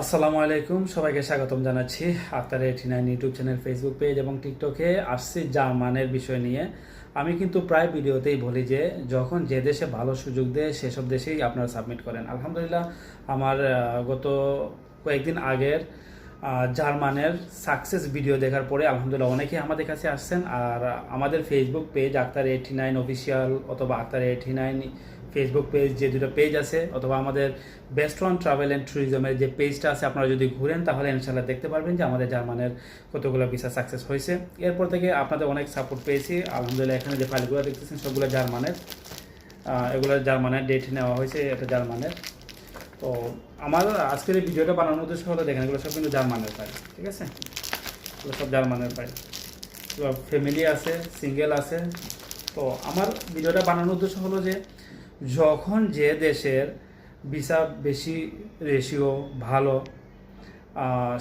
আসসালামু আলাইকুম, সবাইকে স্বাগতম জানাচ্ছি Akhtar eighty nine YouTube channel Facebook page এবং টিকটকে আসছি জার্মানের বিষয় নিয়ে। আমি কিন্তু প্রায় ভিডিওতেই বলি যে, যখন যে দেশে ভালো সুযোগ দেয়, সেসব দেশেই আপনারা সাবমিট করেন। আলহামদুলিল্লাহ, আমার গত কয়েকদিন আগের জার্মানের সাকসেস ভিডিও দেখার পরে আলহামদুলিল্লাহ অনেকেই আমাদের কাছে আসছেন। আর আমাদের Facebook page Akhtar eighty nine official অথবা Akhtar eighty nine Facebook page যে দুটো পেজ আছে, অথবা আমাদের বেস্ট ওয়ান ট্রাভেল অ্যান্ড ট্যুরিজমের যে পেজটা আছে, আপনারা যদি ঘুরেন, তাহলে ইনশাল্লাহ দেখতে পারবেন যে আমাদের জার্মানের কতগুলো ভিসা সাকসেস হয়েছে। এরপর থেকে আপনাদের অনেক সাপোর্ট পেয়েছি। আলহামদুলিল্লাহ এখানে যে ফাইলগুলো দেখতেছেন, সবগুলো জার্মানের। এগুলো জার্মানের ডেট নেওয়া হয়েছে, এটা জার্মানের। তো আমার আজকের এই ভিডিওটা বানানোর উদ্দেশ্য হলো, দেখেন এগুলো সব কিন্তু জার্মানের পায় ঠিক আছে? এগুলো সব জার্মানের এবার ফ্যামিলি আছে সিঙ্গেল আছে। তো আমার ভিডিওটা বানানোর উদ্দেশ্য হলো যে, যখন যে দেশের ভিসা বেশি রেশিও ভালো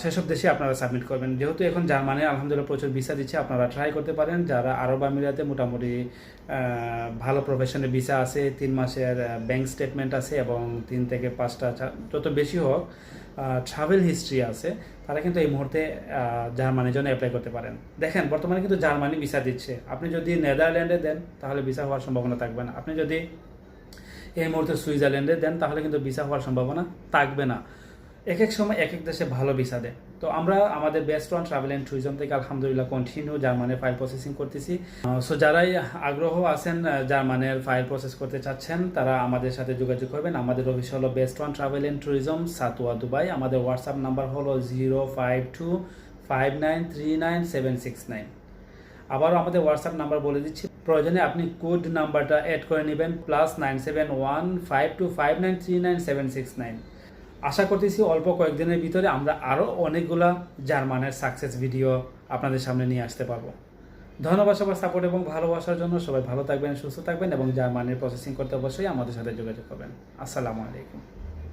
সেসব দেশে আপনারা সাবমিট করবেন। যেহেতু এখন জার্মানি আলহামদুলিল্লাহ প্রচুর ভিসা দিচ্ছে, আপনারা ট্রাই করতে পারেন। যারা আরব আমিরাতে মোটামুটি ভালো প্রফেশনে ভিসা আছে, তিন মাসের ব্যাংক স্টেটমেন্ট আছে এবং তিন থেকে পাঁচটা যত বেশি হোক ট্রাভেল হিস্ট্রি আছে, তারা কিন্তু এই মুহূর্তে জার্মানির জন্য অ্যাপ্লাই করতে পারেন। দেখেন, বর্তমানে কিন্তু জার্মানি ভিসা দিচ্ছে। আপনি যদি নেদারল্যান্ডে দেন, তাহলে ভিসা হওয়ার সম্ভাবনা থাকবে না। আপনি যদি এই মুহূর্তে সুইজারল্যান্ডে দেন, তাহলে কিন্তু ভিসা হওয়ার সম্ভাবনা থাকবে না। এক এক সময় এক এক দেশে ভালো ভিসা দেয়। তো আমরা আমাদের best one travel and tourism থেকে আলহামদুলিল্লাহ কন্টিনিউ জার্মানের ফাইল প্রসেসিং করতেছি। সো যারাই আগ্রহ আছেন জার্মানের ফাইল প্রসেস করতে চাচ্ছেন, তারা আমাদের সাথে যোগাযোগ করবেন। আমাদের অফিস হলো best one travel and tourism সাতুয়া, Dubai. আমাদের হোয়াটসঅ্যাপ নাম্বার হলো zero five two five nine three nine seven six nine আবারও আমাদের হোয়াটসঅ্যাপ নাম্বার বলে দিচ্ছি। প্রয়োজনে আপনি কোড নাম্বারটা অ্যাড করে নেবেন plus nine seven one five two five nine three nine seven six nine আশা করতেছি অল্প কয়েকদিনের ভিতরে আমরা আরও অনেকগুলা জার্মানের সাকসেস ভিডিও আপনাদের সামনে নিয়ে আসতে পারব। ধন্যবাদ সবার সাপোর্ট এবং ভালোবাসার জন্য। সবাই ভালো থাকবেন, সুস্থ থাকবেন এবং জার্মানির প্রসেসিং করতে অবশ্যই আমাদের সাথে যোগাযোগ করবেন। আসসালামু আলাইকুম।